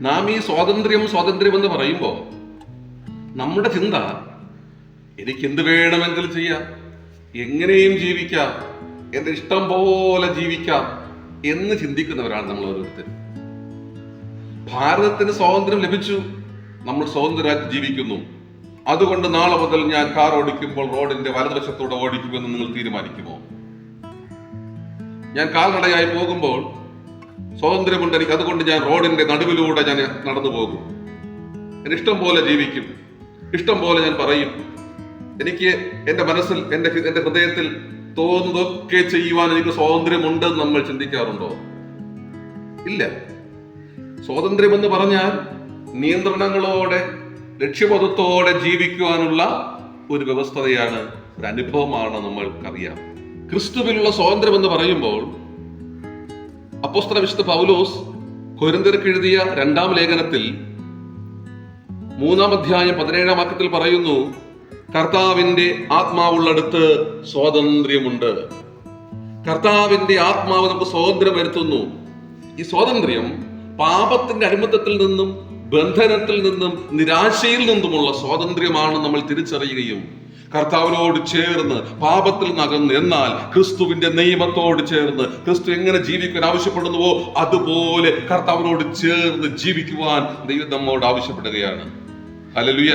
നാം ഈ സ്വാതന്ത്ര്യം സ്വാതന്ത്ര്യം എന്ന് പറയുമ്പോൾ നമ്മുടെ ചിന്ത എനിക്ക് എന്ത് വേണമെങ്കിൽ ചെയ്യാം എങ്ങനെയും ജീവിക്കാം എന്റെ ഇഷ്ടം പോലെ ജീവിക്കാം എന്ന് ചിന്തിക്കുന്നവരാണ് നമ്മൾ ഓരോരുത്തരും ഭാരതത്തിന് സ്വാതന്ത്ര്യം ലഭിച്ചു നമ്മൾ സ്വതന്ത്രരായി ജീവിക്കുന്നു. അതുകൊണ്ട് നാളെ മുതൽ ഞാൻ കാർ ഓടിക്കുമ്പോൾ റോഡിന്റെ വലതുവശത്തൂടെ ഓടിക്കുമെന്ന് നിങ്ങൾ തീരുമാനിക്കുമോ? ഞാൻ കാൽനടയായി പോകുമ്പോൾ സ്വാതന്ത്ര്യമുണ്ട്. എനിക്ക് അതുകൊണ്ട് ഞാൻ റോഡിന്റെ നടുവിലൂടെ ഞാൻ നടന്നു പോകും. ഞാൻ ഇഷ്ടം പോലെ ജീവിക്കും. ഇഷ്ടം പോലെ ഞാൻ പറയും. എനിക്ക് എന്റെ മനസ്സിൽ എന്റെ എന്റെ ഹൃദയത്തിൽ തോന്നുന്നതൊക്കെ ചെയ്യുവാൻ എനിക്ക് സ്വാതന്ത്ര്യമുണ്ടെന്ന് നമ്മൾ ചിന്തിക്കാറുണ്ടോ? ഇല്ല. സ്വാതന്ത്ര്യം എന്ന് പറഞ്ഞാൽ നിയന്ത്രണങ്ങളോടെ ലക്ഷ്യബോധത്തോടെ ജീവിക്കുവാനുള്ള ഒരു വ്യവസ്ഥതയാണ് ഒരു അനുഭവമാണ് നമ്മൾക്കറിയാം. ക്രിസ്തുവിലുള്ള സ്വാതന്ത്ര്യം എന്ന് പറയുമ്പോൾ അപ്പോസ്തല വിശുദ്ധ പൗലോസ് കൊരിന്തിർക്ക് എഴുതിയ രണ്ടാം ലേഖനത്തിൽ മൂന്നാം അധ്യായം പതിനേഴാം വാക്യത്തിൽ പറയുന്നു കർത്താവിന്റെ ആത്മാവുള്ളടുത്ത് സ്വാതന്ത്ര്യമുണ്ട്. കർത്താവിന്റെ ആത്മാവ് നമുക്ക് സ്വാതന്ത്ര്യം വരുത്തുന്നു. ഈ സ്വാതന്ത്ര്യം പാപത്തിന്റെ അടിമത്തത്തിൽ നിന്നും ബന്ധനത്തിൽ നിന്നും നിരാശയിൽ നിന്നുമുള്ള സ്വാതന്ത്ര്യമാണ് നമ്മൾ തിരിച്ചറിയുകയും കർത്താവിനോട് ചേർന്ന് പാപത്തിൽ നകന്ന് എന്നാൽ ക്രിസ്തുവിന്റെ നിയമത്തോട് ചേർന്ന് ക്രിസ്തു എങ്ങനെ ജീവിക്കാൻ ആവശ്യപ്പെടുന്നുവോ അതുപോലെ കർത്താവിനോട് ചേർന്ന് ജീവിക്കുവാൻ ദൈവം നമ്മോട് ആവശ്യപ്പെടുകയാണ്. ഹല്ലേലൂയ.